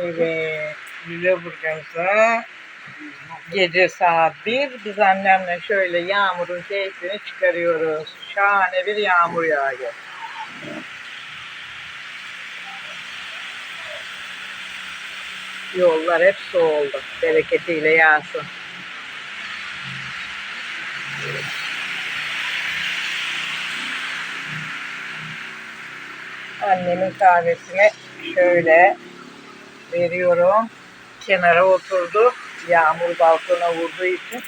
Evet. Lüleburgaz'a gece saat 1 biz annemle şöyle yağmurun keyfini çıkarıyoruz. Şahane bir yağmur yağıyor. Yollar hep su oldu. Bereketiyle yağsın. Annemin kahvesini şöyle veriyorum. Kenara oturdu. Yağmur balkona vurduğu için.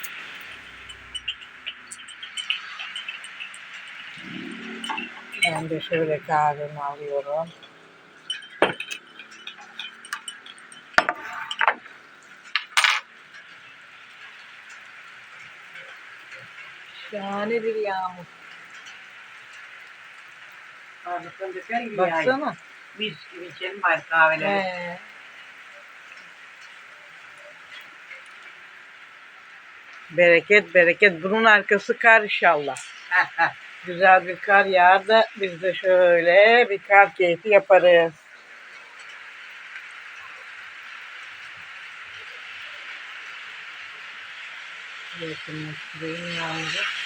Ben de şöyle kahvemi alıyorum. Şahane bir yağmur. Baksana. Mis gibi içelim bari kahveleri. He. Bereket bereket. Bunun arkası kar inşallah. Güzel bir kar yağar da biz de şöyle bir kar keyfi yaparız. Yakınlaştırayım yağmuru.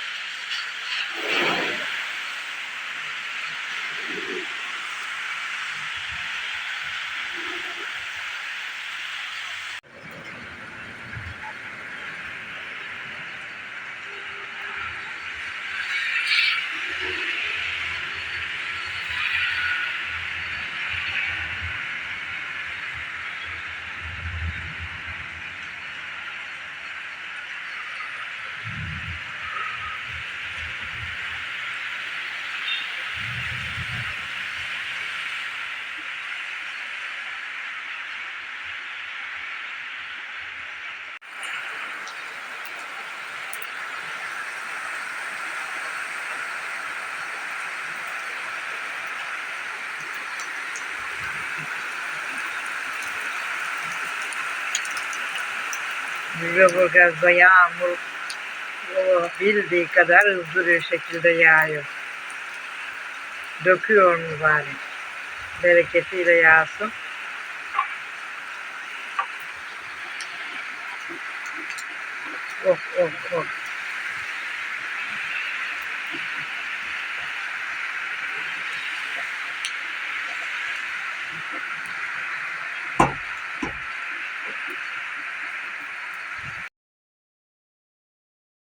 Lüleburgaz'da yağmur bildiği kadar hızlı bir şekilde yağıyor. Döküyor mübarek. Bereketiyle yağsın. Of of of.